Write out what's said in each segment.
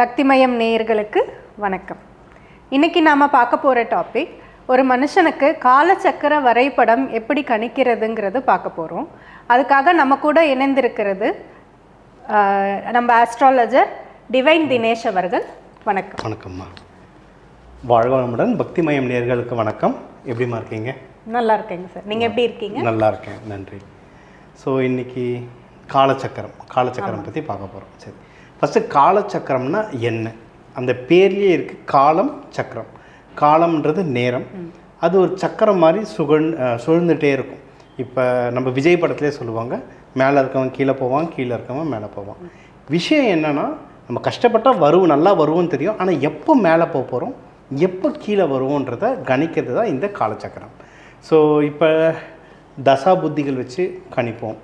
பக்திமயம் நேயர்களுக்கு வணக்கம். இன்னைக்கு நாம் பார்க்க போகிற டாபிக் ஒரு மனுஷனுக்கு காலச்சக்கர வரைபடம் எப்படி கணிக்கிறதுங்கிறது பார்க்க போகிறோம் அதுக்காக நம்ம கூட இணைந்திருக்கிறது நம்ம ஆஸ்ட்ராலஜர் டிவைன் தினேஷ் அவர்கள். வணக்கம். வணக்கம்மா. வாழ்க வளமுடன் பக்திமயம் நேர்களுக்கு வணக்கம். எப்படிம்மா இருக்கீங்க? நல்லா இருக்கேங்க சார். நீங்கள் எப்படி இருக்கீங்க? நல்லா இருக்கேன். நன்றி. ஸோ இன்னைக்கு காலச்சக்கரம் காலச்சக்கரம் பற்றி பார்க்க போகிறோம் சரி. ஃபஸ்ட்டு காலச்சக்கரம்னா என்ன அந்த பேர்லேயே இருக்குது காலம் சக்கரம். காலம்ன்றது நேரம். அது ஒரு சக்கரம் மாதிரி சுகழ் அஹ், சுழந்துட்டே இருக்கும். இப்போ நம்ம விஜய் படத்துலேயே சொல்லுவாங்க மேலே இருக்கவன் கீழே போவான் கீழே இருக்கவன் மேலே போவான். விஷயம் என்னன்னா நம்ம கஷ்டப்பட்டால் வருவோம் நல்லா வருவோம்னு தெரியும். ஆனால் எப்போ மேலே போக போகிறோம் எப்போ கீழே வருவோன்றதை கணிக்கிறது தான் இந்த காலச்சக்கரம். ஸோ இப்போ தசா புத்திகள் வச்சு கணிப்போம்.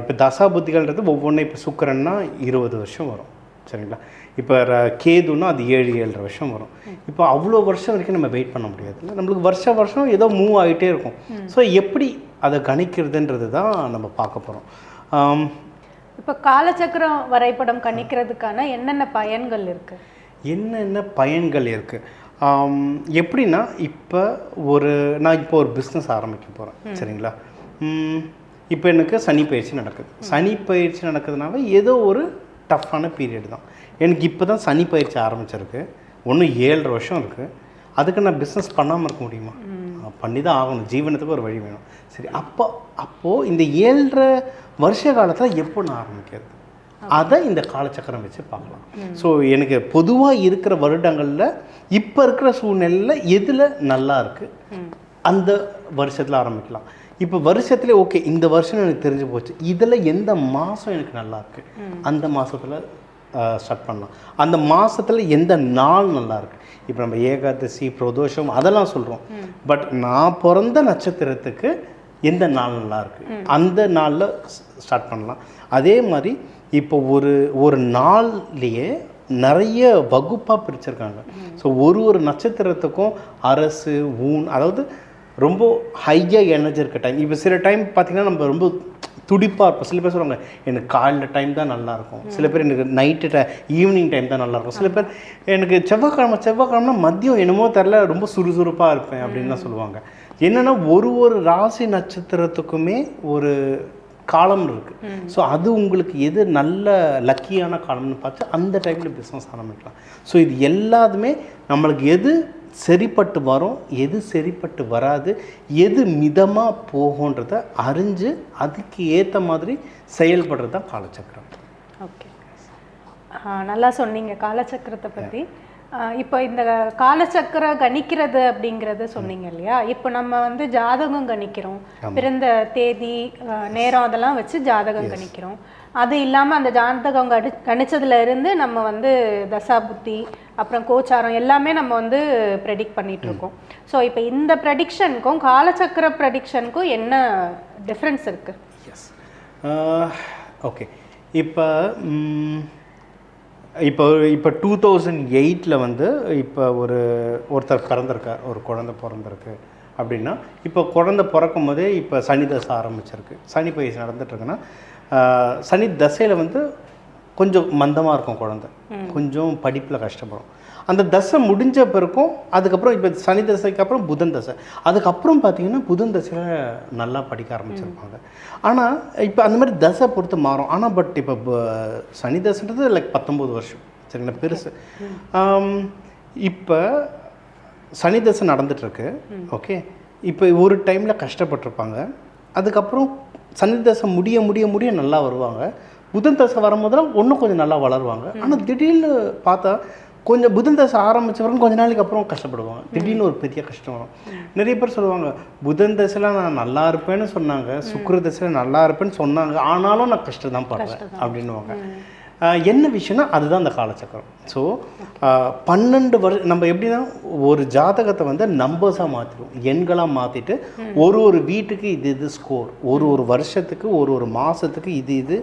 இப்போ தசா புத்திகள்ன்றது ஒவ்வொன்றும் இப்போ சுக்கரன்னா இருபது வருஷம் வரும். சரிங்களா? இப்போ கேதுன்னா அது ஏழு ஏழரை வருஷம் வரும். இப்போ அவ்வளோ வருஷம் வரைக்கும் நம்ம வெயிட் பண்ண முடியாதுல்ல. நம்மளுக்கு வருஷம் வருஷம் ஏதோ மூவ் ஆகிட்டே இருக்கும். ஸோ எப்படி அதை கணிக்கிறதுன்றது தான் நம்ம பார்க்க போகிறோம் இப்போ காலச்சக்கரம் வரைபடம் கணிக்கிறதுக்கான என்னென்ன பயன்கள் இருக்கு? என்னென்ன பயன்கள் இருக்குது எப்படின்னா இப்போ ஒரு நான் இப்போ ஒரு பிஸ்னஸ் ஆரம்பிக்க போகிறேன் சரிங்களா? இப்போ எனக்கு சனி பயிற்சி நடக்குது. சனி பயிற்சி நடக்கிறதுனால ஏதோ ஒரு டஃப்பான பீரியட் தான். எனக்கு இப்போ தான் சனி பயிற்சி ஆரம்பிச்சிருக்கு. ஒன்றும் ஏழரை வருஷம் இருக்குது அதுக்கு நான் பிஸ்னஸ் பண்ணாமல் இருக்க முடியுமா? பண்ணி தான் ஆகணும். ஜீவனத்துக்கு ஒரு வழி வேணும். சரி அப்போ அப்போது இந்த ஏழரை வருஷ காலத்தில் எப்போ நான் ஆரம்பிக்கிறது? அதை இந்த காலச்சக்கரம் வச்சு பார்க்கலாம். ஸோ எனக்கு பொதுவாக இருக்கிற வருடங்களில் இப்போ இருக்கிற சூழ்நிலையில் எதில் நல்லா இருக்குது அந்த வருஷத்தில் ஆரம்பிக்கலாம். இப்போ வருஷத்துல ஓகே இந்த வருஷம் எனக்கு தெரிஞ்சு போச்சு. இதில் எந்த மாதம் எனக்கு நல்லா இருக்கு? அந்த மாதத்தில் ஸ்டார்ட் பண்ணலாம். அந்த மாதத்தில் எந்த நாள் நல்லா இருக்கு? இப்போ நம்ம ஏகாதசி பிரதோஷம் அதெல்லாம் சொல்கிறோம் பட் நான் பிறந்த நட்சத்திரத்துக்கு எந்த நாள் நல்லா இருக்கு? அந்த நாளில் ஸ்டார்ட் பண்ணலாம். அதே மாதிரி இப்போ ஒரு ஒரு நாள்லேயே நிறைய வகுப்பாக பிரிச்சிருக்காங்க. ஸோ ஒரு ஒரு நட்சத்திரத்துக்கும் அரசு ஊன் அதாவது ரொம்ப ஹையாக எனர்ஜி இருக்க டைம் இப்போ சில டைம் பார்த்தீங்கன்னா நம்ம ரொம்ப துடிப்பாக இருப்போம். சில பேர் சொல்லுவாங்க எனக்கு காலைல டைம் தான் நல்லா இருக்கும். சில பேர் எனக்கு நைட்டு டை ஈவினிங் டைம் தான் நல்லா இருக்கும். சில பேர் எனக்கு செவ்வாய்க்கிழமை செவ்வாய்க்கிழமை மதியம் என்னமோ தெரில ரொம்ப சுறுசுறுப்பாக இருப்பேன். அப்படின்லாம் சொல்லுவாங்க. என்னென்னா ஒரு ஒரு ராசி நட்சத்திரத்துக்குமே ஒரு காலம் இருக்குது ஸோ அது உங்களுக்கு எது நல்ல லக்கியான காலம்னு பார்த்து அந்த டைமில் பிஸ்னஸ் ஆரம்பிக்கலாம். ஸோ இது எல்லாத்துமே நம்மளுக்கு எது சரிப்பட்டு வரும் எது சரிப்பட்டு வராது எது மிதமாக போகுன்றத அறிஞ்சு அதுக்கு ஏற்ற மாதிரி செயல்படுறது தான் காலச்சக்கரம். ஓகே. நல்லா சொன்னீங்க காலச்சக்கரத்தை பற்றி இப்போ இந்த காலச்சக்கர கணிக்கிறது அப்படிங்கிறத சொன்னீங்க இல்லையா? இப்போ நம்ம வந்து ஜாதகம் கணிக்கிறோம். பிறந்த தேதி நேரம் அதெல்லாம் வச்சு ஜாதகம் கணிக்கிறோம். அது இல்லாமல் அந்த ஜாதகம் கணி கணிச்சதுல இருந்து நம்ம வந்து தசாபுத்தி அப்புறம் கோச்சாரம் எல்லாமே நம்ம வந்து ப்ரெடிக்ட் பண்ணிட்டு இருக்கோம் ஸோ இப்போ இந்த ப்ரெடிக்ஷனுக்கும் காலச்சக்கர ப்ரெடிக்ஷனுக்கும் என்ன டிஃப்ரென்ஸ் இருக்கு? எஸ் ஓகே இப்போ இப்போ இப்போ டூ தௌசண்ட் எயிட்டில் வந்து இப்போ ஒரு ஒருத்தர் பிறந்திருக்கார் ஒரு குழந்தை பிறந்திருக்கு அப்படின்னா இப்போ குழந்தை பிறக்கும் போதே இப்போ சனி தசை ஆரம்பிச்சிருக்கு. சனி பயிற்சி நடந்துட்டுருக்குன்னா சனி தசையில் வந்து கொஞ்சம் மந்தமாக இருக்கும் குழந்தை. கொஞ்சம் படிப்பில் கஷ்டப்படும். அந்த தசை முடிஞ்ச பிறக்கும் அதுக்கப்புறம் இப்போ சனி தசைக்கு அப்புறம் புதன் தசை. அதுக்கப்புறம் பார்த்தீங்கன்னா புதன் தசையில் நல்லா படிக்க ஆரம்பிச்சிருப்பாங்க. ஆனால் இப்போ அந்த மாதிரி தசை பொறுத்து மாறும். ஆனால் பட் இப்போ சனி தசைன்றது லைக் பத்தொம்போது வருஷம். சரிங்களா? பெருசு. இப்போ சனி தசை நடந்துட்டுருக்கு. ஓகே? இப்போ ஒரு டைமில் கஷ்டப்பட்டிருப்பாங்க. அதுக்கப்புறம் சனி தசை முடிய முடிய முடிய நல்லா வருவாங்க. புதன் தசை வரும்போதெல்லாம் இன்னும் கொஞ்சம் நல்லா வளருவாங்க. ஆனால் திடீர்னு பார்த்தா கொஞ்சம் புதன் தசை ஆரம்பிச்ச வரைக்கும் கொஞ்ச நாளைக்கு அப்புறம் கஷ்டப்படுவாங்க. திடீர்னு ஒரு பெரிய கஷ்டம் வரும். நிறைய பேர் சொல்லுவாங்க புதன் தசையில் நான் நல்லா இருப்பேன்னு சொன்னாங்க சுக்கிர தசையில் நல்லா இருப்பேன்னு சொன்னாங்க ஆனாலும் நான் கஷ்டம் தான் படுறேன் அப்படின்னுவாங்க. ஆஹ் என்ன விஷயம்னா அதுதான் அந்த காலச்சக்கரம். ஸோ பன்னெண்டு வருஷம் நம்ம எப்படின்னா ஒரு ஜாதகத்தை வந்து நம்பர்ஸாக மாற்றிடுவோம் எண்களாக மாற்றிட்டு ஒரு ஒரு வீட்டுக்கு இது இது ஸ்கோர் ஒரு ஒரு வருஷத்துக்கு ஒரு ஒரு மாதத்துக்கு இது இது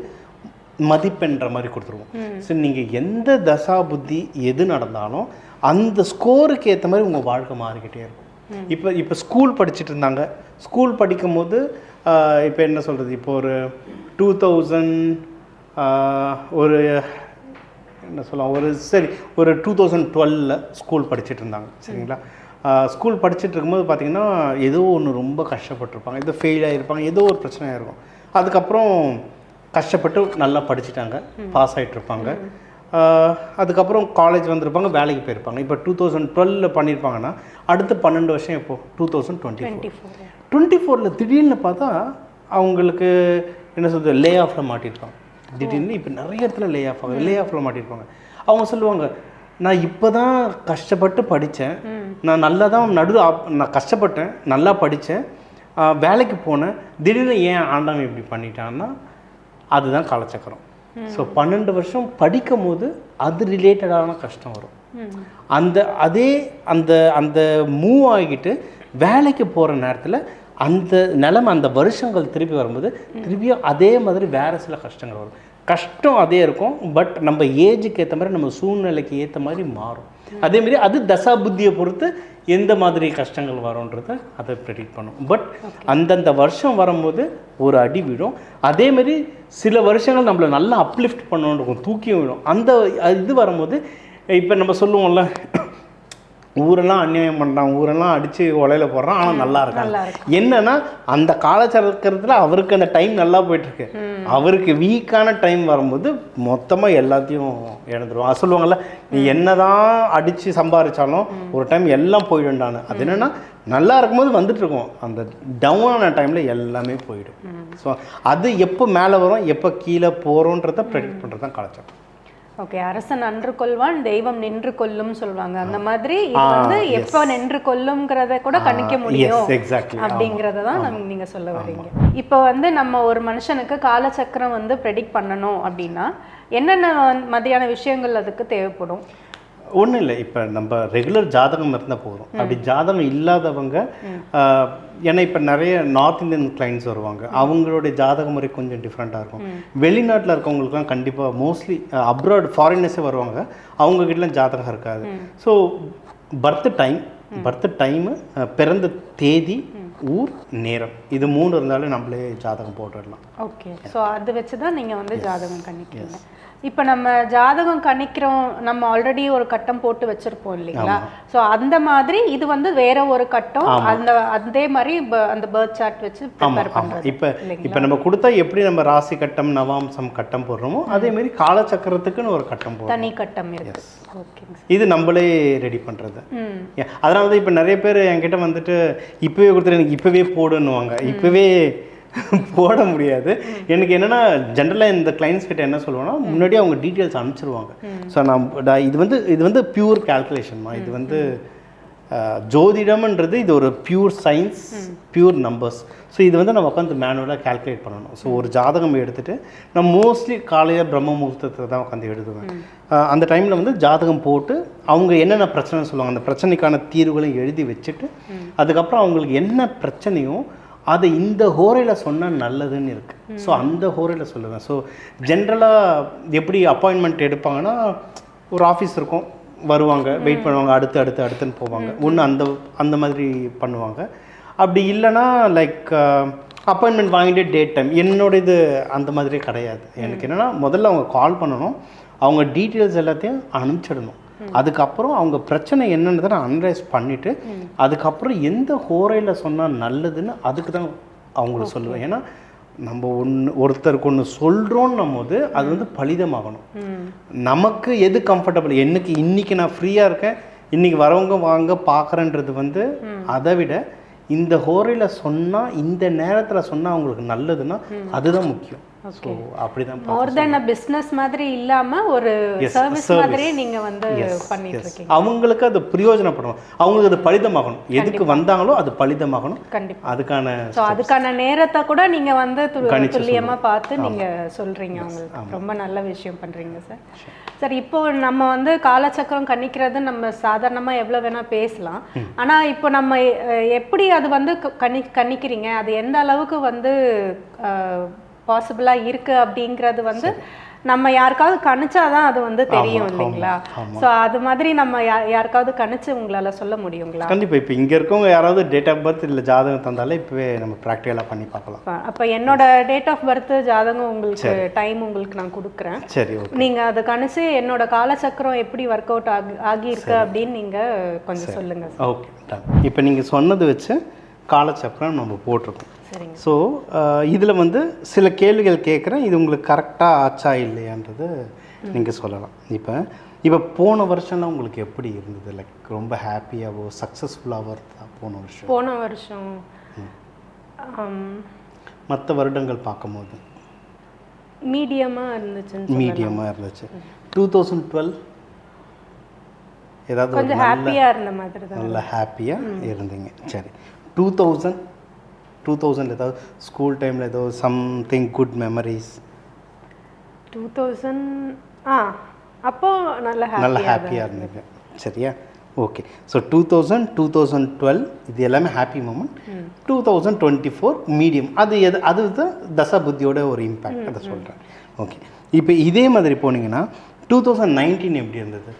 மதிப்பென்ற மாதிரி கொடுத்துருவோம். ஸோ நீங்கள் எந்த தசா புத்தி எது நடந்தாலும் அந்த ஸ்கோருக்கு ஏற்ற மாதிரி உங்கள் வாழ்க்கை மாறிக்கிட்டே இருக்கும். இப்போ இப்போ ஸ்கூல் படிச்சுட்டு இருந்தாங்க. ஸ்கூல் படிக்கும் போது இப்போ என்ன சொல்கிறது இப்போ ஒரு டூ தௌசண்ட் ஒரு என்ன சொல்லலாம்? ஒரு சரி ஒரு டூ தௌசண்ட் டுவெலில் ஸ்கூல் படிச்சுட்டு இருந்தாங்க. சரிங்களா? ஸ்கூல் படிச்சுட்டு இருக்கும்போது பார்த்தீங்கன்னா ஏதோ ஒன்று ரொம்ப கஷ்டப்பட்டிருப்பாங்க. ஏதோ ஃபெயில் ஆகிருப்பாங்க ஏதோ ஒரு பிரச்சனையாக இருக்கும். அதுக்கப்புறம் கஷ்டப்பட்டு நல்லா படிச்சுட்டாங்க. பாஸ் ஆஹ் அதுக்கப்புறம் காலேஜ் வந்திருப்பாங்க வேலைக்கு போயிருப்பாங்க. இப்போ டூ தௌசண்ட் டுவெலில் பண்ணியிருப்பாங்கன்னா அடுத்த பன்னெண்டு வருஷம் எப்போ? Two thousand twenty four twenty ஃபோரில் திடீர்னு பார்த்தா அவங்களுக்கு என்ன சொல்றது லே ஆஃபில் மாட்டியிருப்பாங்க திடீர்னு இப்போ நிறைய இடத்துல லே ஆஃப் ஆகுது. லே ஆஃபில் மாட்டியிருப்பாங்க அவங்க சொல்லுவாங்க நான் இப்போ தான் கஷ்டப்பட்டு படித்தேன் நான் நல்லா தான் நடு ஆப்- நான் கஷ்டப்பட்டேன் நல்லா படித்தேன் வேலைக்கு போனேன். திடீர்னு ஏன் ஆண்டவன் இப்படி பண்ணிட்டான்னா அதுதான் காலச்சக்கரம். ஸோ பன்னெண்டு வருஷம் படிக்கும் போது அது ரிலேட்டடான கஷ்டம் வரும். அந்த அதே அந்த அந்த மூவ் ஆகிட்டு வேலைக்கு போகிற நேரத்தில் அந்த நிலைமை அந்த வருஷங்கள் திருப்பி வரும்போது திருப்பியும் அதே மாதிரி வேறு சில கஷ்டங்கள் வரும். கஷ்டம் அதே இருக்கும் பட் நம்ம ஏஜுக்கு ஏற்ற மாதிரி நம்ம சூழ்நிலைக்கு ஏற்ற மாதிரி மாறும். அதே மாதிரி அது தசா புத்தியை பொறுத்து எந்த மாதிரி கஷ்டங்கள் வரும்ன்றத அதை ப்ரெடிக்ட் பண்ணும். பட் அந்தந்த வருஷம் வரும்போது ஒரு அடி விடும் அதே மாதிரி சில வருஷங்கள் நம்மளை நல்லா அப்லிஃப்ட் பண்ணணும்னு இருக்கும் தூக்கி விடும் அந்த இது வரும்போது இப்போ நம்ம சொல்லுவோம்ல ஊரெல்லாம் அநியாயம் பண்ணுறான் ஊரெல்லாம் அடித்து உலையில போடுறான் ஆனால் நல்லா இருக்காங்க என்னன்னா அந்த காலச்சக்கரத்தில் அவருக்கு அந்த டைம் நல்லா போயிட்டுருக்கு. அவருக்கு வீக்கான டைம் வரும்போது மொத்தமாக எல்லாத்தையும் இழந்துருவான். சொல்லுவாங்கல்ல நீ என்னதான் அடித்து சம்பாதிச்சாலும் ஒரு டைம் எல்லாம் போயிடும்டான்னு அது என்னன்னா நல்லா இருக்கும்போது வந்துட்டு இருக்கும் அந்த டவுன் ஆன டைமில் எல்லாமே போயிடும். ஸோ அது எப்போ மேலே வரும் எப்போ கீழே போகிறோன்றத ப்ரெடிக்ட் பண்ணுறது தான் காலச்சக்கரம். ஓகே அரசன் அன்று கொள்வான் தெய்வம் நின்று கொல்லும் சொல்லுவாங்க அந்த மாதிரி இது வந்து எப்ப நின்று கொல்லும்ங்கிறத கூட கணிக்க முடியும் அப்படிங்கறத தான் நீங்க சொல்ல வர்றீங்க இப்போ வந்து நம்ம ஒரு மனுஷனுக்கு காலச்சக்கரம் வந்து ப்ரெடிக்ட் பண்ணணும் அப்படின்னா என்னென்ன மாதிரியான விஷயங்கள் அதுக்கு தேவைப்படும்? ஒன்றும் இல்லை இப்போ நம்ம ரெகுலர் ஜாதகம் இருந்தால் போதும். அப்படி ஜாதகம் இல்லாதவங்க ஏன்னா இப்போ நிறைய நார்த் இந்தியன் கிளைண்ட்ஸ் வருவாங்க. அவங்களுடைய ஜாதக முறை கொஞ்சம் டிஃப்ரெண்ட்டாக இருக்கும். வெளிநாட்டில் இருக்கவங்களுக்குலாம் கண்டிப்பாக மோஸ்ட்லி அப்ராட் ஃபாரினர்ஸே வருவாங்க. அவங்கக்கிட்டலாம் ஜாதகம் இருக்காது. So birth time birth time பிறந்த தேதி ஊர் நேரம். இது மூணு இருந்தாலே நம்மளே ஜாதகம் போட்டுடலாம். ஓகே ஸோ அது வச்சு தான் நீங்கள் வந்து ஜாதகம் கணிக்கிறீங்க இப்போ நம்ம ஜாதகம் கணிக்கிறோம் நம்ம ஆல்ரெடி ஒரு கட்டம் போட்டு வச்சிருப்போம் இல்லைங்களா? ஸோ அந்த மாதிரி இது வந்து வேற ஒரு கட்டம் அந்த அதே மாதிரி அந்த பேர்த் சார்ட் வச்சு ப்ரிப்பேர் பண்ணுறது இப்போ இப்போ நம்ம கொடுத்தா எப்படி நம்ம ராசி கட்டம் நவாம்சம் கட்டம் போடுறோமோ அதே மாதிரி காலச்சக்கரத்துக்குன்னு ஒரு கட்டம் போடுறோம். தனி கட்டம் இருக்கு. இது நம்மளே ரெடி பண்ணுறது அதனால தான் இப்போ நிறைய பேர் என்கிட்ட வந்துட்டு இப்போவே கொடுத்துட்டு எனக்கு இப்போவே போடுன்னுவாங்க. இப்போவே போட முடியாது. எனக்கு என்னன்னா ஜென்ரலாக இந்த கிளைண்ட்ஸ் கிட்ட என்ன சொல்லுவேன்னா முன்னாடியே அவங்க டீட்டெயில்ஸ் அனுப்பிச்சிருவாங்க. ஸோ நான் இது வந்து இது வந்து பியூர் கால்குலேஷன்மா இது வந்து ஜோதிடம்ன்றது இது ஒரு pure science pure numbers so இது வந்து நம்ம உட்காந்து மேனுவலாக கால்குலேட் பண்ணணும். ஸோ ஒரு ஜாதகம் எடுத்துட்டு நான் மோஸ்ட்லி காலையில் பிரம்ம முகூர்த்தத்தை தான் உட்காந்து எழுதுவேன். அந்த டைமில் வந்து ஜாதகம் போட்டு அவங்க என்னென்ன பிரச்சனை சொல்லுவாங்க. அந்த பிரச்சனைக்கான தீர்வுகளையும் எழுதி வச்சுட்டு அதுக்கப்புறம் அவங்களுக்கு என்ன பிரச்சனையோ அதை இந்த ஹோரையில் சொன்னால் நல்லதுன்னு இருக்குது ஸோ அந்த ஹோரையில் சொல்லுவேன். ஸோ ஜென்ரலாக எப்படி அப்பாயின்மெண்ட் எடுப்பாங்கன்னா ஒரு ஆஃபீஸ் இருக்கும். வருவாங்க வெயிட் பண்ணுவாங்க அடுத்து அடுத்து அடுத்துன்னு போவாங்க. ஒன்று அந்த அந்த மாதிரி பண்ணுவாங்க. அப்படி இல்லைன்னா லைக் அப்பாயின்மெண்ட் வாங்கிட்டு டேட் டைம் என்னோட இது அந்த மாதிரி கிடையாது. எனக்கு என்னென்னா முதல்ல அவங்க கால் பண்ணணும். அவங்க டீட்டெயில்ஸ் எல்லாத்தையும் அனுப்பிச்சிடணும். அதுக்கப்புறம் அவங்க பிரச்சனை என்னன்றதை நான் அனலைஸ் பண்ணிவிட்டு அதுக்கப்புறம் எந்த ஹோரையில் சொன்னால் நல்லதுன்னு அதுக்கு தான் அவங்களுக்கு சொல்லுவேன். ஏன்னா நம்ம ஒன்று ஒருத்தருக்கு ஒன்று சொல்கிறோன்னும் போது அது வந்து பலிதமாகணும். நமக்கு எது கம்ஃபர்டபுள் என்னைக்கு இன்னைக்கு நான் ஃப்ரீயாக இருக்கேன். இன்னைக்கு வரவங்க வாங்க பார்க்குறேன்றது வந்து அதை விட இந்த ஹோரையில் சொன்னால் இந்த நேரத்தில் சொன்னால் அவங்களுக்கு நல்லதுன்னா அதுதான் முக்கியம். ஸோ அப்படி தான் மோர் தென் அ பிஸ்னஸ் மாதிரி இல்லாம ஒரு சர்வீஸ். மாதிரியே நீங்க வந்து பண்ணிட்டு இருக்கீங்க அவங்களுக்கு அது பிரயோஜனப்படணும் அவங்களுக்கு அது பலிதமாகணும். எதுக்கு வந்தாங்களோ அது பலிதமாகணும். கண்டிப்பா. அதுக்கான ஸோ அதுக்கான நேரத்தை கூட நீங்க வந்து துல்லியமா பார்த்து நீங்க சொல்றீங்க அவங்களுக்கு. ரொம்ப நல்ல விஷயம் பண்றீங்க சார் சார் இப்போ நம்ம வந்து காலச்சக்கரம் கணிக்கிறது நம்ம சாதாரணமா எவ்வளவு வேணா பேசலாம். ஆனா இப்போ நம்ம எப்படி அது வந்து கணி கணிக்கிறீங்க? அது எந்த அளவுக்கு வந்து பாசிபிளா இருக்கு அப்படிங்கிறது வந்து நம்ம யாருக்காவது கணிச்சாதான் அது வந்து தெரியும் இல்லைங்களா? ஸோ அது மாதிரி நம்ம யாருக்காவது கணிச்சு உங்களால சொல்ல முடியுங்களா? கண்டிப்பாக இப்போ இங்கே இருக்கவங்க யாராவது டேட் ஆஃப் பர்த் இல்லை ஜாதகம் தந்தாலே இப்போவே நம்ம ப்ராக்டிக்கலாக பண்ணி பார்க்கலாம். அப்ப- என்னோட டேட் ஆஃப் பர்த் ஜாதகம் உங்களுக்கு டைம் உங்களுக்கு நான் கொடுக்குறேன். சரி ஓகே நீங்க அதை கணிச்சு என்னோட காலச்சக்கரம் எப்படி ஒர்க் அவுட் ஆகி ஆகியிருக்கு அப்படின்னு நீங்க கொஞ்சம் சொல்லுங்க ஓகே இப்போ நீங்கள் சொன்னது வச்சு காலச்சக்கரம் நம்ம போட்டிருக்கோம். ஸோ இதில் வந்து சில கேள்விகள் கேட்குறேன். இது உங்களுக்கு கரெக்டாக ஆச்சா இல்லையான்றது நீங்கள் சொல்லலாம். இப்போ இப்போ போன வருஷம்லாம் உங்களுக்கு எப்படி இருந்தது? லைக் ரொம்ப ஹாப்பியாகவோ சக்ஸஸ்ஃபுல்லாகவோ இருந்தா போன வருஷம்? போன வருஷம் மற்ற வருடங்கள் பார்க்கும்போது? மீடியமா இருந்துச்சுன்னு மீடியமாக இருந்துச்சு. டூ தௌசண்ட் டுவெல் ஏதாவது கொஞ்சம் ஹாப்பியா இருந்த மாதிரி தான் நல்ல ஹாப்பியாக இருந்தீங்க. சரி. டூ தௌசண்ட் டூ தௌசண்ட் ஏதாவது ஸ்கூல் டைமில் ஏதோ something good memories two thousand ah அப்போ நல்ல நல்ல ஹாப்பியா ஹாப்பியாக இருந்தீங்க சரியா? Okay so two thousand two thousand twelve இது எல்லாமே happy moment two thousand twenty four medium அது எது அது தான் தசா புத்தியோட ஒரு இம்பேக்ட் அதை சொல்கிறேன் ஓகே இப்போ இதே மாதிரி போனீங்கன்னா டூ தௌசண்ட் நைன்டீன் எப்படி இருந்தது?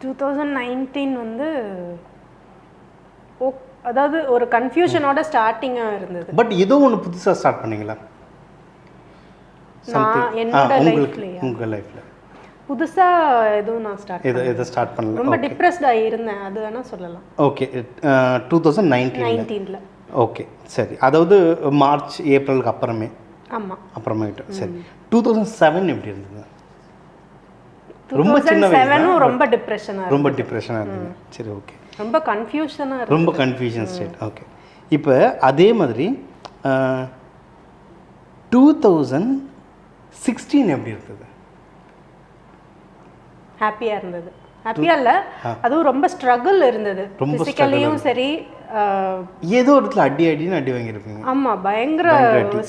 டூ தௌசண்ட் நைன்டீன் வந்து அதாவது ஒரு கன்ஃபியூஷனோட ஸ்டார்டிங்கா இருந்தது. பட் ஏதோ ஒன்று புதுசாக ஸ்டார்ட் பண்ணீங்களா? உங்கள் லைஃப்பில் புதுசா எதுவும் நான் ஸ்டார்ட் எதை எதை ஸ்டார்ட் பண்ணல? ரொம்ப டிப்ரெஸ்டா இருந்தேன் அது வேணா சொல்லலாம். ஓகே டூ தௌசண்ட் நைன்டீன் நைன்டீன்ல ஓகே சரி. அதாவது மார்ச் ஏப்ரலுக்கு அப்புறமே. ஆமா. அப்புறமேட்டு சரி. டூ தௌசண்ட் செவன் எப்படி இருந்தது? ரொம்ப சின்ன ரொம்ப டிப்ரெஷனா ரொம்ப டிப்ரெஷனாக இருந்தது சரி ஓகே ரொம்ப கன்ஃபியூஷனா இருக்கு. ரொம்ப கன்ஃபியூஷன் ஸ்டேட் ஓகே இப்போ அதே மாதிரி டூ தௌசண்ட் சிக்ஸ்டீன் எப்படி இருந்தது? ஹாப்பியா இருந்தது. ஹாப்பியா இல்ல அதுவும் ரொம்ப ஸ்ட்ரகிள் இருந்தது. ரொம்ப பிசிக்கலியும் சரி ஏதோ ஒரு இடத்துல அடி அடின்னு அடி வாங்கியிருப்பீங்க. ஆமா பயங்கர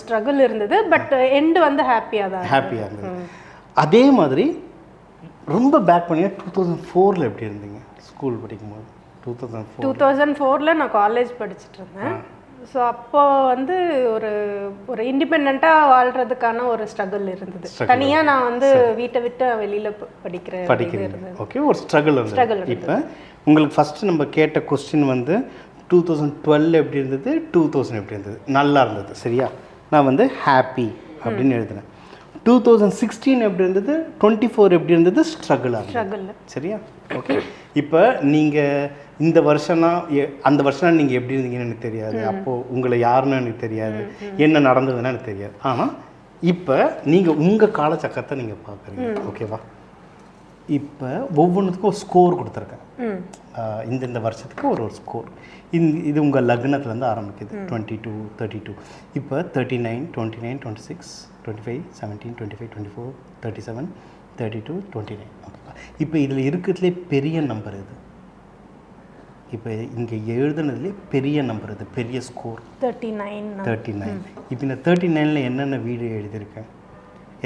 ஸ்ட்ரகிள் இருந்தது. பட் எண்ட் வந்து ஹாப்பியா தான் ஹாப்பியாக இருந்தது. அதே மாதிரி ரொம்ப பேக் பண்ணி டூ தௌசண்ட் ஃபோரில் எப்படி இருந்தீங்க? ஸ்கூல் படிக்கும்போது. டூ தௌசண்ட் டூ தௌசண்ட் ஃபோரில் நான் காலேஜ் படிச்சுட்டு இருந்தேன் ஸோ அப்போ வந்து ஒரு ஒரு இண்டிபெண்ட்டாக வாழ்கிறதுக்கான ஒரு ஸ்ட்ரகிள் இருந்தது. தனியாக நான் வந்து வீட்டை விட்டு வெளியில் படிக்கிற இருந்தது. ஓகே ஒரு ஸ்ட்ரகிள் இருந்தது. இப்போ உங்களுக்கு ஃபஸ்ட்டு நம்ம கேட்ட கொஸ்டின் வந்து டூ தௌசண்ட் டுவெல் எப்படி இருந்தது? டூ தௌசண்ட் எப்படி இருந்தது? நல்லா இருந்தது சரியா? நான் வந்து ஹாப்பி அப்படின்னு எழுதுனேன். டூ தௌசண்ட் சிக்ஸ்டீன் எப்படி இருந்தது? டுவெண்ட்டி ஃபோர் எப்படி இருந்தது? ஸ்ட்ரகிளாக ஸ்ட்ரகிள் சரியா? ஓகே இப்போ நீங்கள் இந்த வருஷம்னா அந்த வருஷம் நீங்கள் எப்படி இருந்தீங்கன்னு எனக்கு தெரியாது. அப்போது உங்களை யாருன்னு எனக்கு தெரியாது. என்ன நடந்ததுன்னு எனக்கு தெரியாது. ஆனால் இப்போ நீங்கள் உங்கள் காலச்சக்கரத்தை நீங்கள் பார்க்குறீங்க ஓகேவா? இப்போ ஒவ்வொன்றுத்துக்கும் ஒரு ஸ்கோர் கொடுத்துருக்கேன். இந்தந்த வருஷத்துக்கு ஒரு ஒரு ஸ்கோர் இந்த இது உங்கள் லக்னத்துலேருந்து ஆரம்பிக்குது. டுவெண்ட்டி டூ தேர்ட்டி டூ இப்போ thirty nine twenty nine twenty six twenty five seventeen twenty five twenty four thirty seven thirty two twenty nine ஓகேவா இப்போ இதில் இருக்கிறதுலே பெரிய நம்பர் இது. இப்போ இங்கே எழுதுனதுலே பெரிய நம்பர் இது பெரிய score thirty nine thirty nine இப்போ இந்த தேர்ட்டி நைனில் என்னென்ன வீடு எழுதியிருக்கேன்?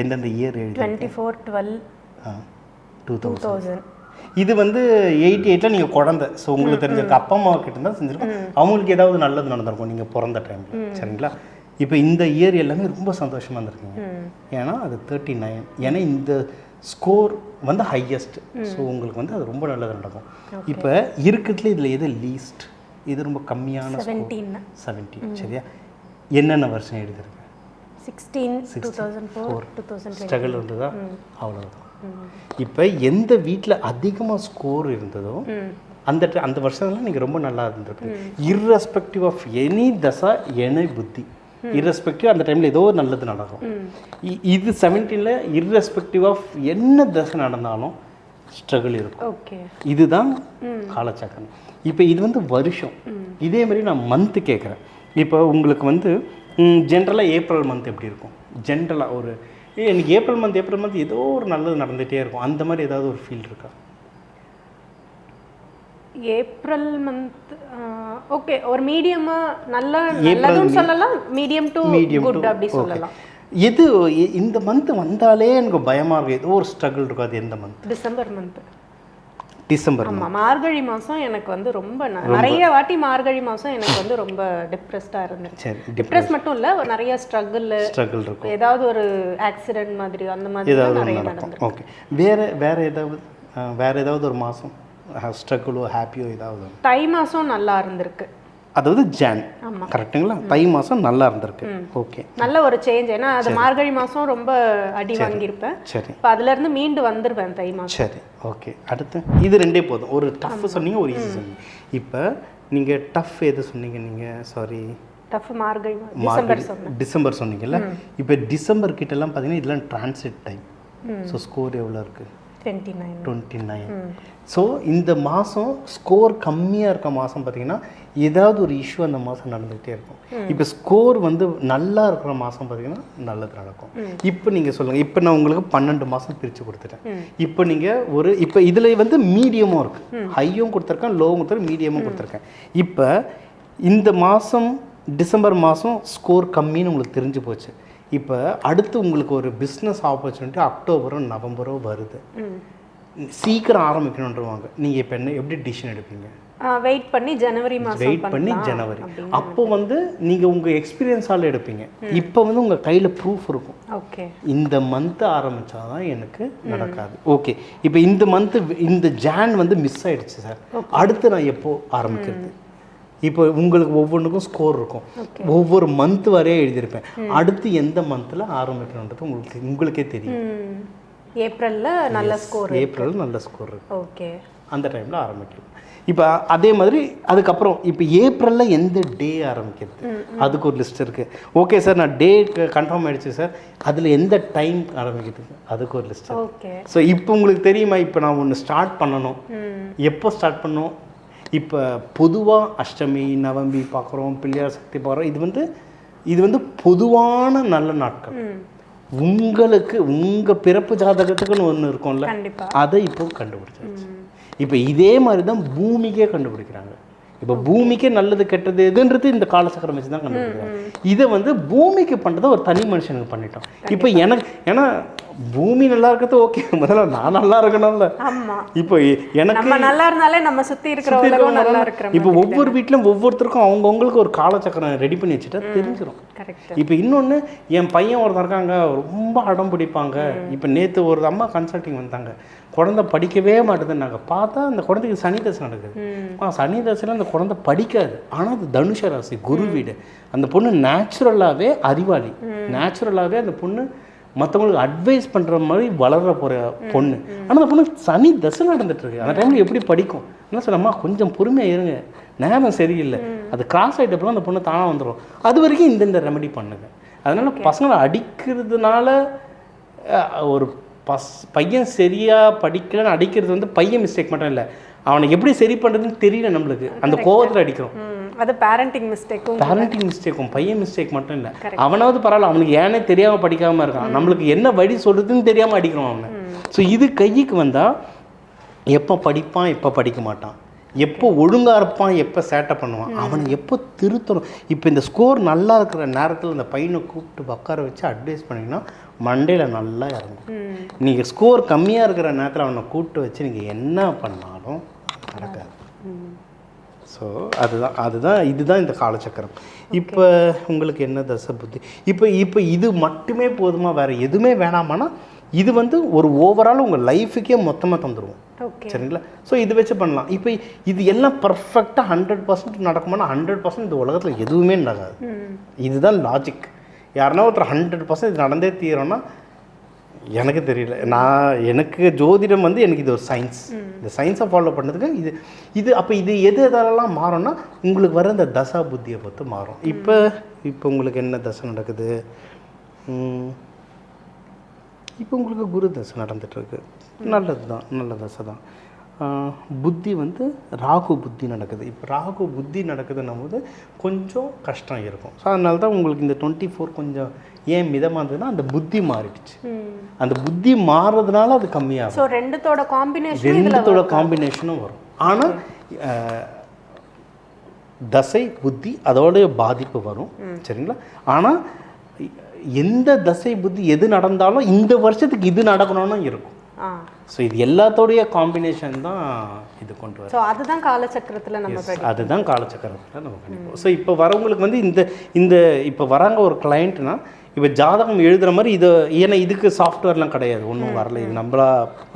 எந்தெந்த இயர் எழுதி twenty four twelve two two thousand இது வந்து எயிட்டி எயிட்டில் நீங்கள் குழந்தை. ஸோ உங்களுக்கு தெரிஞ்சிருக்க அப்பா அம்மா கிட்ட தான் செஞ்சிருக்கோம். அவங்களுக்கு ஏதாவது நல்லது நடந்திருக்கும் நீங்கள் பிறந்த டைமில் சரிங்களா? இப்போ இந்த இயர் எல்லாமே ரொம்ப சந்தோஷமாக இருந்திருக்கீங்க. ஏன்னா அது தேர்ட்டி நைன் ஏன்னா இந்த ஸ்கோர் வந்து ஹையஸ்ட் ஸோ உங்களுக்கு வந்து அது ரொம்ப நல்லது நடக்கும். இப்போ இருக்கிறதுல இதில் எது லீஸ்ட் இது ரொம்ப கம்மியான செவன்டீன் சரியா? என்னென்ன வருஷம் எழுதிருக்கு? சிக்ஸ்டீன் ஸ்ட்ரகிள் இருந்ததா? அவ்வளோதான் இப்போ எந்த வீட்டில் அதிகமாக ஸ்கோர் இருந்ததோ அந்த அந்த வருஷத்துல நீங்கள் ரொம்ப நல்லா இருந்திருப்பீங்க. இர்ரெஸ்பெக்டிவ் ஆஃப் எனி தசா எனி புத்தி. இர்ரெஸ்பெக்டிவ் அந்த டைமில் ஏதோ நல்லது நடக்கும். இ- இது செவன்டீனில் இர்ரெஸ்பெக்டிவ் ஆஃப் என்ன தசை நடந்தாலும் ஸ்ட்ரகிள் இருக்கும். ஓகே. இதுதான் காலச்சக்கரம். இப்போ இது வந்து வருஷம். இதே மாதிரி நான் மந்த்து கேட்குறேன் இப்போ உங்களுக்கு வந்து ஜென்ரலாக ஏப்ரல் மந்த் எப்படி இருக்கும்? ஜென்ரலாக ஒரு எனக்கு ஏப்ரல் மந்த் ஏப்ரல் மந்த் ஏதோ ஒரு நல்லது நடந்துகிட்டே இருக்கும். அந்த மாதிரி ஏதாவது ஒரு ஃபீல் இருக்கா? ஏப்ரல் மந்த் ஓகே ஒரு மீடியமா நல்ல நல்லதும் சொல்லலாம் மீடியம் டு குட் அப்படி சொல்லலாம். எது இந்த மந்த் வந்தாலே எனக்கு பயமாக இருக்கும். ஏதோ ஒரு ஸ்ட்ரகிள் இருக்கும் அது எந்த மந்த் டிசம்பர் மந்த் டிசம்பர் ஆமா மார்கழி மாசம் எனக்கு வந்து ரொம்ப நிறைய வாட்டி மார்கழி மாசம் எனக்கு வந்து ரொம்ப டிப்ரெஸ்டா இருந்துச்சு டிப்ரெஸ் மட்டும் இல்ல நிறைய ஸ்ட்ரகிள் ஸ்ட்ரகிள் இருக்கும். ஏதாவது ஒரு ஆக்சிடென்ட் மாதிரி அந்த மாதிரி ஏதாவது நிறைய நடக்கும். ஓகே வேற வேற ஏதாவது வேற ஏதாவது ஒரு மாதம் ஸ்ட்ரகிளோ ஹாப்பியோ ஒண்ணு. தை மாசம் நல்லா இருந்திருக்கு. அதாவது ஜான். கரெக்ட்டுங்களா? தை மாதம் நல்லா இருந்திருக்கு. ஓகே. நல்ல ஒரு சேஞ்ச் ஏன்னா அது மார்கழி மாசம் ரொம்ப அடி வாங்கியிருப்பேன். சரி. இப்போ அதுல இருந்து மீண்டு வந்துருவேன் தை மாசம். சரி. ஓகே. அடுத்து இது ரெண்டே போதும். ஒரு டஃப் சொன்னீங்க ஒரு ஈஸி சொன்னீங்க. இப்போ நீங்கள் டஃப் எது சொன்னீங்க நீங்கள் சாரி டஃப் மார்கழி டிசம்பர் டிசம்பர் சொன்னீங்கல்ல? இப்போ டிசம்பர் கிட்டலாம் பார்த்தீங்கன்னா இதெல்லாம் டிரான்சிட் டைம் ஸோ ஸ்கோர் எவ்வளோ இருக்குது twenty nine twenty nine so இந்த மாதம் ஸ்கோர் கம்மியாக இருக்க மாதம் பார்த்தீங்கன்னா ஏதாவது ஒரு இஷ்யூ அந்த மாதம் நடந்துகிட்டே இருக்கும். இப்போ ஸ்கோர் வந்து நல்லா இருக்கிற மாதம் பார்த்தீங்கன்னா நல்லது நடக்கும். இப்போ நீங்கள் சொல்லுங்கள் இப்போ நான் உங்களுக்கு பன்னெண்டு மாதம் பிரித்து கொடுத்துட்டேன். இப்போ நீங்கள் ஒரு இப்போ இதில் வந்து மீடியமும் இருக்குது ஹையும் கொடுத்துருக்கேன் லோவும் கொடுத்துருக்கேன் மீடியமும் கொடுத்துருக்கேன். இப்போ இந்த மாதம் டிசம்பர் மாதம் ஸ்கோர் கம்மின்னு உங்களுக்கு தெரிஞ்சு போச்சு. இப்போ அடுத்து உங்களுக்கு ஒரு பிஸ்னஸ் ஆப்பர்ச்சுனிட்டி அக்டோபரோ நவம்பரோ வருது. சீக்கிரம் ஆரம்பிக்கணுன்றவாங்க. நீங்கள் இப்போ என்ன எப்படி டிசிஷன் எடுப்பீங்க? வெயிட் பண்ணி ஜனவரி மாசம் வெயிட் பண்ணி ஜனவரி. அப்போ வந்து நீங்கள் உங்கள் எக்ஸ்பீரியன்ஸால் எடுப்பீங்க. இப்போ வந்து உங்கள் கையில் ப்ரூஃப் இருக்கும். ஓகே. இந்த மந்த் ஆரம்பிச்சாதான் எனக்கு நடக்காது. ஓகே இப்போ இந்த மந்த் இந்த ஜான் வந்து மிஸ் ஆயிடுச்சு சார் அடுத்து நான் எப்போ ஆரம்பிக்கிறது? இப்போ உங்களுக்கு ஒவ்வொன்றுக்கும் ஸ்கோர் இருக்கும். ஒவ்வொரு மந்த் வரையே எழுதியிருப்பேன். அடுத்து எந்த மந்தில் ஆரம்பிக்கணுன்றது உங்களுக்கு உங்களுக்கே தெரியும். ஏப்ரல்ல நல்ல ஸ்கோர் ஏப்ரல் நல்ல ஸ்கோர் இருக்கு. ஓகே அந்த டைமில் ஆரம்பிக்கும் இப்போ அதே மாதிரி அதுக்கப்புறம் இப்போ ஏப்ரலில் எந்த டே ஆரம்பிக்கிறது? அதுக்கு ஒரு லிஸ்ட் இருக்குது ஓகே சார் நான் டே கன்ஃபார்ம் ஆயிடுச்சு சார் அதில் எந்த டைம் ஆரம்பிக்கிறது? அதுக்கு ஒரு லிஸ்ட் ஓகே ஸோ இப்போ உங்களுக்கு தெரியுமா? இப்போ நான் ஒன்று ஸ்டார்ட் பண்ணணும். எப்போ ஸ்டார்ட் பண்ணணும்? இப்போ பொதுவாக அஷ்டமி நவமி பார்க்குறோம் பிள்ளையார் சக்தி பார்க்குறோம் இது வந்து இது வந்து பொதுவான நல்ல நாட்கள். உங்களுக்கு உங்கள் பிறப்பு ஜாதகத்துக்குன்னு ஒன்று இருக்கும்ல அதை இப்போ கண்டுபிடிச்சாச்சு. இப்போ இதே மாதிரி தான் பூமிக்கே கண்டுபிடிக்கிறாங்க. இப்போ பூமிக்கே நல்லது கெட்டது எதுன்றது இந்த காலசக்கரம் வச்சு தான் கண்டுபிடிக்கிறாங்க. இதை வந்து பூமிக்கு பண்ணுறதை ஒரு தனி மனுஷனுக்கு பண்ணிட்டோம். இப்போ எனக்கு ஏன்னா பூமி நல்லா இருக்கிறது ஓகே. முதல்ல நான் நல்லா இருக்கணும்ல. இப்போ எனக்கு நம்ம நல்லா இருந்தாலே நம்ம சுத்தி இருக்கிற சுத்தி உலகம் நல்லா இருக்கவங்க இருக்கிற இப்போ ஒவ்வொரு வீட்டிலும் ஒவ்வொருத்தருக்கும் அவங்கவுங்களுக்கு ஒரு காலச்சக்கரம் ரெடி பண்ணி வச்சுட்டா தெரிஞ்சிடும் இப்போ இன்னொன்று என் பையன் ஒருத்தன் இருக்காங்க ரொம்ப அடம் பிடிப்பாங்க. இப்போ நேற்று ஒரு அம்மா கன்சல்டிங் வந்தாங்க. குழந்தை படிக்கவே மாட்டேதுன்னாங்க. பார்த்தா அந்த குழந்தைக்கு சனி தசை நடக்குது. சனி தசையில் அந்த குழந்தை படிக்காது. ஆனால் அது தனுஷ ராசி குரு வீடு. அந்த பொண்ணு நேச்சுரலாகவே அறிவாளி. நேச்சுரலாகவே அந்த பொண்ணு மற்றவங்களுக்கு அட்வைஸ் பண்ணுற மாதிரி வளர போகிற பொண்ணு. ஆனால் அந்த பொண்ணு சனி தசை நடந்துட்டு இருக்கு அந்த டைமில் எப்படி படிக்கும்? என்ன சொன்னம்மா கொஞ்சம் பொறுமையாக இருங்க. நேரம் சரியில்லை. அது கிராஸ் ஆகிட்டப்பறம் அந்த பொண்ணு தானாக வந்துடும் அது வரைக்கும் இந்தந்த ரெமெடி பண்ணுங்க. அதனால பசங்களை அடிக்கிறதுனால ஒரு பஸ் பையன் சரியாக படிக்கலன்னு அடிக்கிறது வந்து பையன் மிஸ்டேக் மட்டும் இல்லை. அவனை எப்படி சரி பண்ணுறதுன்னு தெரியல நம்மளுக்கு. அந்த கோவத்தில் அடிக்கிறோம். அது பேரண்டிங் மிஸ்டேக்கும் பேரண்டிங் மிஸ்டேக்கும் பையன் மிஸ்டேக் மட்டும் இல்லை. அவனாவது பரவாயில்ல அவனுக்கு ஏனே தெரியாமல் படிக்காமல் இருக்கான். நம்மளுக்கு என்ன வழி சொல்கிறதுன்னு தெரியாமல் அடிக்கிறோம் அவனை. ஸோ இது கைக்கு வந்தால் எப்போ படிப்பான் எப்போ படிக்க மாட்டான். எப்போ ஒழுங்கா இருப்பான் எப்போ சேட்டை பண்ணுவான். அவனை எப்போ திருத்தணும்? இப்போ இந்த ஸ்கோர் நல்லா இருக்கிற நேரத்தில் இந்த பையனை கூப்பிட்டு உட்கார வச்சு அட்வைஸ் பண்ணிங்கன்னா மண்டையில் நல்லா இறங்கும். நீங்கள் ஸ்கோர் கம்மியாக இருக்கிற நேரத்தில் அவனை கூப்பிட்டு வச்சு நீங்கள் என்ன பண்ணாலும் நடக்காது. ஸோ அதுதான் அதுதான் இதுதான் இந்த காலச்சக்கரம் இப்போ உங்களுக்கு என்ன தசை புத்தி? இப்போ இப்போ இது மட்டுமே போதுமா? வேறு எதுவுமே வேணாமான்னா இது வந்து ஒரு ஓவரால் உங்கள் லைஃபுக்கே மொத்தமாக தந்துடுவோம் சரிங்களா? ஸோ இது வச்சு பண்ணலாம். இப்போ இது எல்லாம் பர்ஃபெக்டாக ஹண்ட்ரட் பர்சன்ட் நடக்குமானா ஹண்ட்ரட் பர்சன்ட் இந்த உலகத்தில் எதுவுமே நடக்காது. இதுதான் லாஜிக் யாருன்னா ஒருத்தர் ஹண்ட்ரட் பர்சன்ட் இது நடந்தே தீரோன்னா எனக்கு தெரியல. நான் எனக்கு ஜோதிடம் வந்து எனக்கு இது ஒரு சயின்ஸ் இந்த சயின்ஸை ஃபாலோ பண்ணதுக்கு இது இது அப்போ இது எது எதெல்லாம் மாறும்னா உங்களுக்கு வர இந்த தசா புத்தியை பொறுத்து மாறும். இப்போ இப்போ உங்களுக்கு என்ன தசை நடக்குது? இப்போ உங்களுக்கு குரு தசை நடந்துட்டுருக்கு. நல்லது தான் நல்ல தசை தான் புத்தி வந்து ராகு புத்தி நடக்குது. இப்போ ராகு புத்தி நடக்குதுன்னும் போது கொஞ்சம் கஷ்டம் இருக்கும். ஸோ அதனால தான் உங்களுக்கு இந்த டுவெண்ட்டி ஃபோர் கொஞ்சம் ஏன் மிதமாக இருந்ததுன்னா அந்த புத்தி மாறிடுச்சு. அந்த புத்தி மாறுறதுனால அது கம்மியாகும். ஸோ ரெண்டுத்தோட காம்பினேஷன் ரெண்டுத்தோட காம்பினேஷனும் வரும். ஆனால் தசை புத்தி அதோடைய பாதிப்பு வரும். சரிங்களா? ஆனால் எந்த தசை புத்தி எது நடந்தாலும் இந்த வருஷத்துக்கு இது நடக்கணும்னு இருக்கும். ஸோ இது எல்லாத்தோடைய காம்பினேஷன் தான் இது கொண்டு வரும். ஸோ அதுதான் காலச்சக்கரத்துல நம்ம அதுதான் காலச்சக்கரத்தில் நம்ம கண்டிப்போம் ஸோ இப்போ வரவங்களுக்கு வந்து இந்த இந்த இப்போ வராங்க ஒரு கிளைண்ட்னா இப்போ ஜாதகம் எழுதுகிற மாதிரி இதை ஏன்னா இதுக்கு சாஃப்ட்வேர்லாம் கிடையாது. ஒன்றும் வரல. இது நம்மளா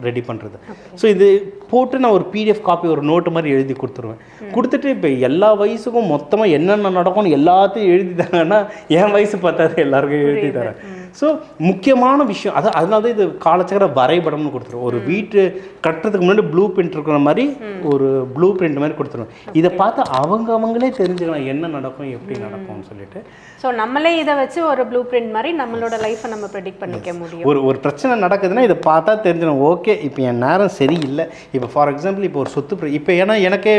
ரெடி பண்ணுறது ஸோ இது போட்டு நான் ஒரு பிடிஎஃப் காப்பி ஒரு நோட்டு மாதிரி எழுதி கொடுத்துருவேன். கொடுத்துட்டு இப்போ எல்லா வயசுக்கும் மொத்தமாக என்னென்ன நடக்கும்னு எல்லாத்தையும் எழுதி தாங்கன்னா என் வயசு பார்த்தாது எல்லாருக்கும் எழுதி தரேன். ஸோ முக்கியமான விஷயம் அது அதனால தான் இது காலச்சக்கர வரைபடம்னு கொடுத்துருவோம் ஒரு வீட்டு கட்டுறதுக்கு முன்னாடி ப்ளூ பிரிண்ட் இருக்கிற மாதிரி ஒரு ப்ளூ பிரிண்ட் மாதிரி கொடுத்துருவோம் இதை பார்த்து அவங்க அவங்களே தெரிஞ்சுக்கலாம் என்ன நடக்கும் எப்படி நடக்கும்னு சொல்லிட்டு. ஸோ நம்மளே இதை வச்சு ஒரு ப்ளூ பிரிண்ட் மாதிரி நம்மளோட லைஃப்பை நம்ம ப்ரெடிக்ட் பண்ணிக்க முடியும். ஒரு ஒரு பிரச்சனை நடக்குதுன்னா இதை பார்த்தா தெரிஞ்சிடும் ஓகே இப்போ என் நேரம் சரியில்லை. இப்போ ஃபார் எக்ஸாம்பிள் இப்போ ஒரு சொத்து இப்போ ஏன்னா எனக்கே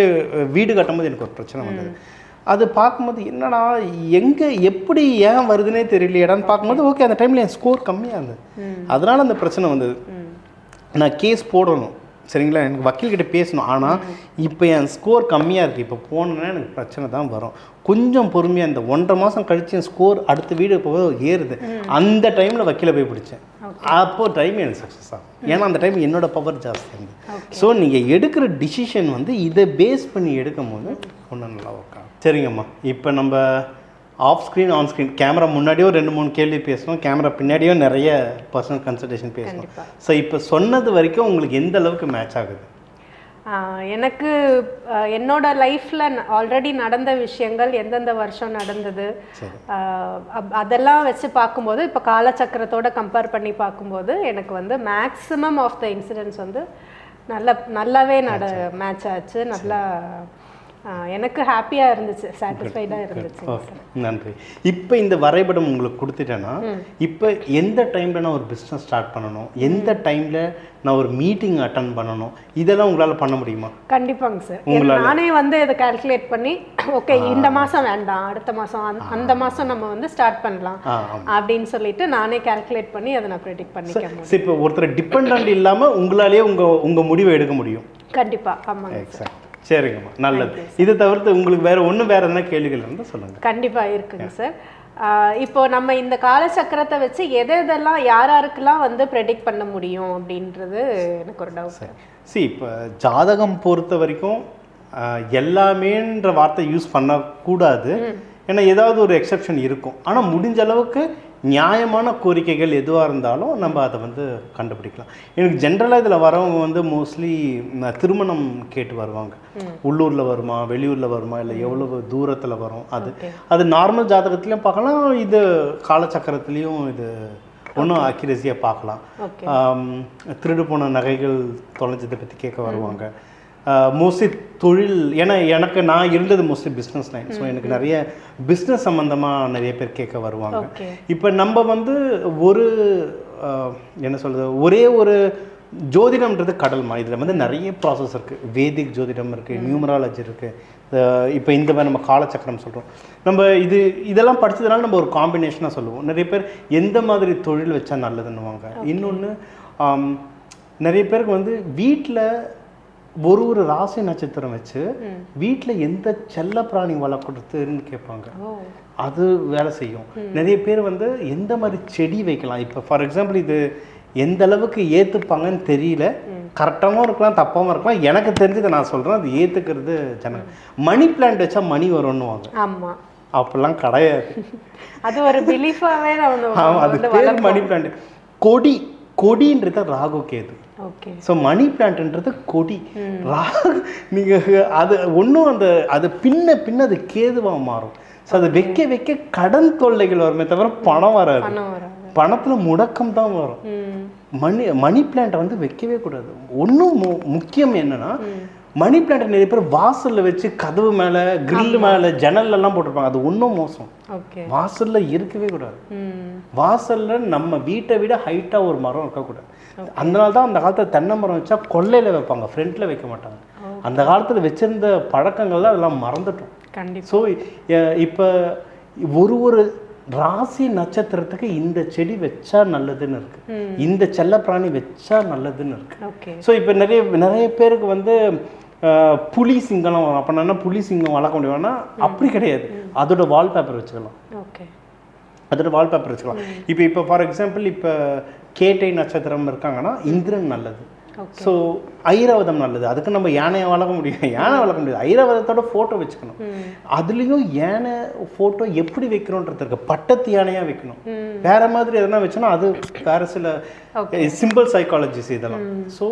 வீடு கட்டும்போது எனக்கு ஒரு பிரச்சனை வந்தது. அது பார்க்கும்போது என்னடா எங்கே எப்படி ஏன் வருதுன்னே தெரியலையேடான்னு பார்க்கும்போது ஓகே அந்த டைமில் என் ஸ்கோர் கம்மியாக இருந்தது. அதனால அந்த பிரச்சனை வந்தது. நான் கேஸ் போடணும். சரிங்களா? எனக்கு வக்கீல்கிட்ட பேசணும். ஆனால் இப்போ என் ஸ்கோர் கம்மியாக இருக்குது இப்போ போனேன்னா எனக்கு பிரச்சனை தான் வரும். கொஞ்சம் பொறுமையாக இந்த ஒன்றரை மாதம் கழிச்சு என் ஸ்கோர் அடுத்த வீடு போக ஏறுது. அந்த டைமில் வக்கீலை போய் பிடிச்சேன். அப்போ டைம் எனக்கு சக்ஸஸ் ஆகும். ஏன்னா அந்த டைம் என்னோட பவர் ஜாஸ்தி இருந்தது. ஸோ நீங்கள் எடுக்கிற டிசிஷன் வந்து இதை பேஸ் பண்ணி எடுக்கும் போது ஒன்றும் நல்லா ஒர்க் ஆகும் சரிங்கம்மா. இப்போ நம்ம off screen on screen camera முன்னாடியும் ரெண்டு மூணு கேள்வி பேசணும் கேமரா பின்னாடியும் நிறைய பர்சனல் கன்சல்டேஷன் பேசணும் ஸோ இப்போ சொன்னது வரைக்கும் உங்களுக்கு எந்த அளவுக்கு மேட்ச் ஆகுது? எனக்கு என்னோட லைஃப்ல ஆல்ரெடி நடந்த விஷயங்கள் எந்தெந்த வருஷம் நடந்தது அதெல்லாம் வச்சு பார்க்கும்போது இப்போ காலச்சக்கரத்தோட கம்பேர் பண்ணி பார்க்கும்போது எனக்கு வந்து மேக்ஸிமம் ஆஃப் த இன்சிடென்ட்ஸ் வந்து நல்ல நல்லாவே நட மேட்ச் ஆச்சு. நல்லா எனக்கு ஹாப்பியாக இருந்துச்சு சாட்டிஸ்ஃபைடாக இருந்துச்சு. நன்றி. இப்போ இந்த வரைபடம் உங்களுக்கு கொடுத்துட்டேன்னா இப்போ எந்த டைமில் நான் ஒரு பிஸ்னஸ் ஸ்டார்ட் பண்ணணும்? எந்த டைமில் நான் ஒரு மீட்டிங் அட்டன் பண்ணணும்? இதெல்லாம் உங்களால் பண்ண முடியுமா? கண்டிப்பாங்க சார் நானே வந்து இதை கால்குலேட் பண்ணி ஓகே இந்த மாசம் வேண்டாம் அடுத்த மாசம் அந்த- மாசம் நம்ம வந்து ஸ்டார்ட் பண்ணலாம் அப்படின்னு சொல்லிட்டு நானே கால்குலேட் பண்ணி அதை நான் ப்ரெடிக்ட் பண்ணிக்க முடியும் சரி இப்போ ஒருத்தர் டிபெண்ட் இல்லாமல் உங்களாலேயே உங்கள் உங்கள் முடிவை எடுக்க முடியும். கண்டிப்பா. ஆமாங்க எக்ஸாக்ட் சரிங்கம்மா நல்லது. இதை தவிர்த்து உங்களுக்கு வேற ஒன்றும் வேற எதனா கேள்விகள் இருந்தால் சொல்லுங்கள் கண்டிப்பா இருக்குங்க சார் இப்போ நம்ம இந்த காலச்சக்கரத்தை வச்சு எது எதெல்லாம் யார் யாருக்கெல்லாம் வந்து ப்ரெடிக்ட் பண்ண முடியும் அப்படின்றது எனக்கு ஒரு டவுட் சி இப்போ ஜாதகம் பொறுத்த வரைக்கும் எல்லாமேன்ற வார்த்தை யூஸ் பண்ணக்கூடாது. ஏன்னா ஏதாவது ஒரு எக்ஸெப்ஷன் இருக்கும். ஆனால் முடிஞ்ச அளவுக்கு நியாயமான கோரிக்கைகள் எதுவாக இருந்தாலும் நம்ம அதை வந்து கண்டுபிடிக்கலாம். எனக்கு ஜென்ரலாக இதில் வரவங்க வந்து மோஸ்ட்லி திருமணம் கேட்டு வருவாங்க. உள்ளூரில் வருமா வெளியூரில் வருமா இல்லை எவ்வளவு தூரத்தில் வரும் அது. அது நார்மல் ஜாதகத்துலேயும் பார்க்கலாம் இது காலச்சக்கரத்துலேயும் இது ஒன்றும் அக்யூரஸியாக பார்க்கலாம். திருடு போன நகைகள் தொலைஞ்சதை பற்றி கேட்க வருவாங்க. மோஸ்ட்லி தொழில் ஏன்னா எனக்கு நான் இருந்தது மோஸ்ட்லி பிஸ்னஸ் லைன் ஸோ எனக்கு நிறைய பிஸ்னஸ் சம்மந்தமாக நிறைய பேர் கேட்க வருவாங்க. இப்போ நம்ம வந்து ஒரு என்ன சொல்கிறது ஒரே ஒரு ஜோதிடம்ன்றது கடல்மா இதில் வந்து நிறைய ப்ராசஸ் இருக்குது வேதிக் ஜோதிடம் இருக்குது நியூமராலஜி இருக்குது இப்போ இந்த மாதிரி நம்ம காலச்சக்கரம் சொல்கிறோம் நம்ம இது இதெல்லாம் படிச்சதுனால நம்ம ஒரு காம்பினேஷனாக சொல்லுவோம். நிறைய பேர் எந்த மாதிரி தொழில் வச்சா நல்லதுன்னுவாங்க. இன்னொன்று நிறைய பேருக்கு வந்து வீட்டில் ஒரு ஒரு ராசி நட்சத்திரம் வச்சு வீட்டில் எந்த செல்ல பிராணி வளர்க்குறதுன்னு கேட்பாங்க. அது வேலை செய்யும். நிறைய பேர் வந்து எந்த மாதிரி செடி வைக்கலாம்? இப்போ ஃபார் எக்ஸாம்பிள் இது எந்த அளவுக்கு ஏற்றுப்பாங்கன்னு தெரியல. கரெக்டாகவும் இருக்கலாம் தப்பாகவும் இருக்கலாம். எனக்கு தெரிஞ்சதை நான் சொல்கிறேன் அது ஏற்றுக்கிறது ஜனங்க. மணி பிளான்ட் வச்சா மணி வரும்னுவாங்க. ஆமா. அப்படிலாம் கிடையாது. அது ஒரு ஆமா, அது பேர் மணி பிளான்ட் கொடி கொடின்றது Rahu Ketu. Okay so money பிளான்ட்ன்றது கொடி. ராகு நீங்கள் அது ஒன்றும் அந்த அது பின்ன பின்ன அது கேதுவாக மாறும். ஸோ அது வைக்க வைக்க கடன் தொல்லைகள் வருமே தவிர பணம் வராது. பணத்தில் முடக்கம் தான் வரும். மணி மணி பிளான்ட்டை வந்து வைக்கவே கூடாது. ஒன்றும் முக்கியம் என்னன்னா மணி பிளான்ட் நிறைய பேர் வாசல்ல வச்சு கதவு மேலே கிரில் மேலே ஜன்னல்ல எல்லாம் போட்டிருப்பாங்க. அது ஒன்றும் மோசம். வாசல்ல இருக்கவே கூடாது. வாசல்ல நம்ம வீட்டை விட ஹைட்டா ஒரு மரம் இருக்கக்கூடாது. அதனால தான் அந்த காலத்துல தென்னை மரம் வச்சா கொல்லையில வைப்பாங்க ஃப்ரண்ட்ல வைக்க மாட்டாங்க. அந்த காலத்துல வச்சிருந்த பழக்கங்கள்லாம் அதெல்லாம் மறந்துட்டோம். ஸோ இப்போ ஒரு ஒரு ராசி நட்சத்திரத்துக்கு இந்த செடி வச்சா நல்லதுன்னு இருக்கு. இந்த செல்லப்பிராணி வச்சா நல்லதுன்னு இருக்கு. ஓகே ஸோ இப்போ நிறைய நிறைய பேருக்கு வந்து புலி சிங்கம்லாம் வரும் அப்போ என்ன புலி சிங்கம் வளர்க்க முடியும்னா அப்படி கிடையாது. அதோட வால்பேப்பர் வச்சுக்கலாம். ஓகே அதோட வால்பேப்பர் வச்சுக்கலாம். இப்போ இப்போ ஃபார் எக்ஸாம்பிள் இப்போ கேட்டை நட்சத்திரம் இருக்காங்கன்னா இந்திரன் நல்லது. ஸோ ஐராவதம் நல்லது. அதுக்கு நம்ம யானையை வளர்க்க முடியும். யானை வளர்க்க முடியாது. ஐராவதத்தோட ஃபோட்டோ வச்சுக்கணும். அதுலேயும் யானை ஃபோட்டோ எப்படி வைக்கிறோன்றது இருக்கு. பட்டத்து யானையாக வைக்கணும். வேற மாதிரி எதனா வச்சோன்னா அது வேற சில சிம்பிள் சைக்காலஜிஸ் இதெல்லாம். ஸோ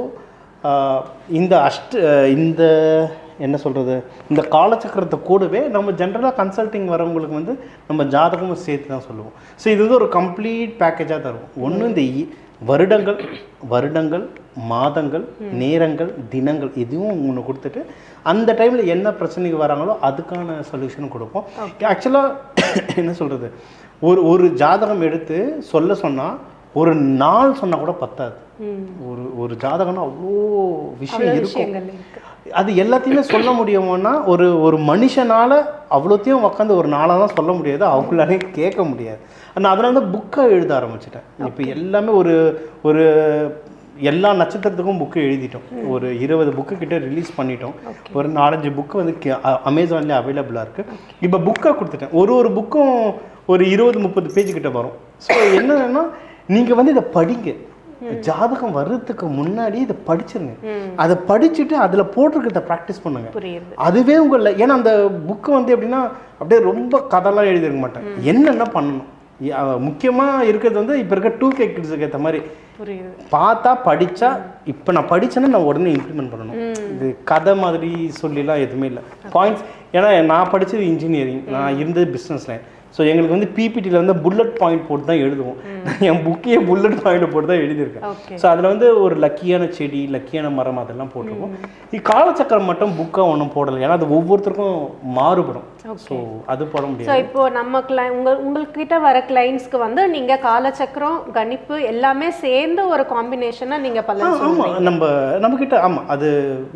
இந்த அஷ்ட இந்த என்ன சொல்கிறது இந்த காலச்சக்கரத்தை கூடவே நம்ம ஜென்ரலாக கன்சல்டிங் வரவங்களுக்கு வந்து நம்ம ஜாதகமும் சேர்த்து தான் சொல்லுவோம். ஸோ இது வந்து ஒரு கம்ப்ளீட் பேக்கேஜாக தருவோம். ஒன்று இந்த வருடங்கள் வருடங்கள் மாதங்கள் நேரங்கள் தினங்கள் இதுவும் ஒன்று கொடுத்துட்டு அந்த டைமில் என்ன பிரச்சனைக்கு வராங்களோ அதுக்கான சொல்யூஷன் கொடுப்போம். ஆக்சுவலாக என்ன சொல்கிறது ஒரு ஒரு ஜாதகம் எடுத்து சொல்ல சொன்னால் ஒரு நாள் சொன்னால் கூட பத்தாது. ஒரு ஒரு ஜாதகம்னா அவ்வளோ விஷயம் இருக்கும். அது எல்லாத்தையுமே சொல்ல முடியுமோன்னா ஒரு ஒரு மனுஷனால அவ்வளோத்தையும் உட்காந்து ஒரு நாளாக தான் சொல்ல முடியாது அவங்களாலையும் கேட்க முடியாது. நான் அதனால தான் புக்கை எழுத ஆரம்பிச்சிட்டேன். இப்போ எல்லாமே ஒரு ஒரு எல்லா நட்சத்திரத்துக்கும் புக்கு எழுதிட்டோம். ஒரு இருபது புக்கு கிட்ட ரிலீஸ் பண்ணிட்டோம் ஒரு நாலஞ்சு புக்கு வந்து அமேசான்லேயே அவைலபிளாக இருக்குது இப்போ புக்கை கொடுத்துட்டேன். ஒரு ஒரு புக்கும் ஒரு இருபது முப்பது பேஜ் கிட்ட வரும். ஸோ என்னன்னா நீங்கள் வந்து இதை படிங்க. ஜாதகம் வர்றதுக்கு முன்னாடி இதை படிச்சிருங்க. அதை படிச்சுட்டு அதில் போட்டிருக்கிறத ப்ராக்டிஸ் பண்ணுங்க. அதுவே உங்கள ஏன்னா அந்த புக்கு வந்து எப்படின்னா அப்படியே ரொம்ப கதைலாம் எழுதிருக்க மாட்டேன். என்னென்ன பண்ணணும்? முக்கியமாக இருக்கிறது வந்து இப்போ இருக்க டூ கே கிட்ஸுக்கு ஏற்ற மாதிரி. பார்த்தா படித்தா இப்போ நான் படித்தேன்னா நான் உடனே இம்ப்ளிமெண்ட் பண்ணணும். இது கதை மாதிரி சொல்லிலாம் எதுவுமே இல்லை. பாயிண்ட்ஸ் ஏன்னா நான் படித்தது இன்ஜினியரிங் நான் இருந்தது பிஸ்னஸ் லைன் ஸோ எங்களுக்கு வந்து பிபிடியில் வந்து புல்லட் பாயிண்ட் போட்டு தான் எழுதுவோம். என் புக்கையே புல்லட் பாயிண்ட் போட்டு தான் எழுதியிருக்கேன். ஸோ அதில் வந்து ஒரு லக்கியான செடி லக்கியான மரம் அதெல்லாம் போட்டிருக்கோம். இது காலச்சக்கரம் மட்டும் புக்காக ஒன்றும் போடலை. ஏன்னா அது ஒவ்வொருத்தருக்கும் மாறுபடும். ஸோ அது போட முடியாது. ஸோ இப்போ நம்ம கிளை உங்க உங்கள்கிட்ட வர கிளைண்ட்ஸ்க்கு வந்து நீங்க காலச்சக்கரம் கணிப்பு எல்லாமே சேர்ந்து ஒரு காம்பினேஷனா நீங்க பலன் சொல்லுவீங்க ஆமாம் நம்ம நம்மக்கிட்ட ஆமாம் அது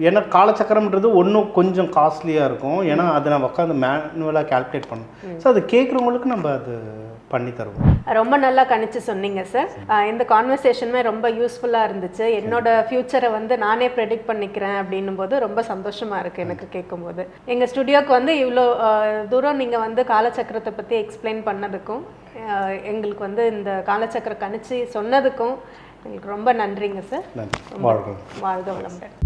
ஏன்னா காலச்சக்கரம்ன்றது ஒன்றும் கொஞ்சம் காஸ்ட்லியாக இருக்கும். ஏன்னா அதை நம்ம உட்காந்து மேனுவலாக கால்குலேட் பண்ணணும். ஸோ அது கேட்குறவங்களுக்கு நம்ம அது பண்ணி தருவோம். ரொம்ப நல்லா கணிச்சு சொன்னீங்க சார். இந்த கான்வர்சேஷனுமே ரொம்ப யூஸ்ஃபுல்லாக இருந்துச்சு. என்னோட ஃப்யூச்சரை வந்து நானே ப்ரெடிக்ட் பண்ணிக்கிறேன் அப்படின்னும் போது ரொம்ப சந்தோஷமா இருக்கு எனக்கு கேட்கும்போது. எங்க ஸ்டுடியோக்கு வந்து இவ்வளோ தூரம் நீங்க வந்து காலச்சக்கரத்தை பத்தி எக்ஸ்பிளைன் பண்ணதுக்கும் எங்களுக்கு வந்து இந்த காலச்சக்கரம் கணிச்சு சொன்னதுக்கும் எங்களுக்கு ரொம்ப நன்றிங்க சார் வாழ்க்கை வாழ்க வளமுடன்.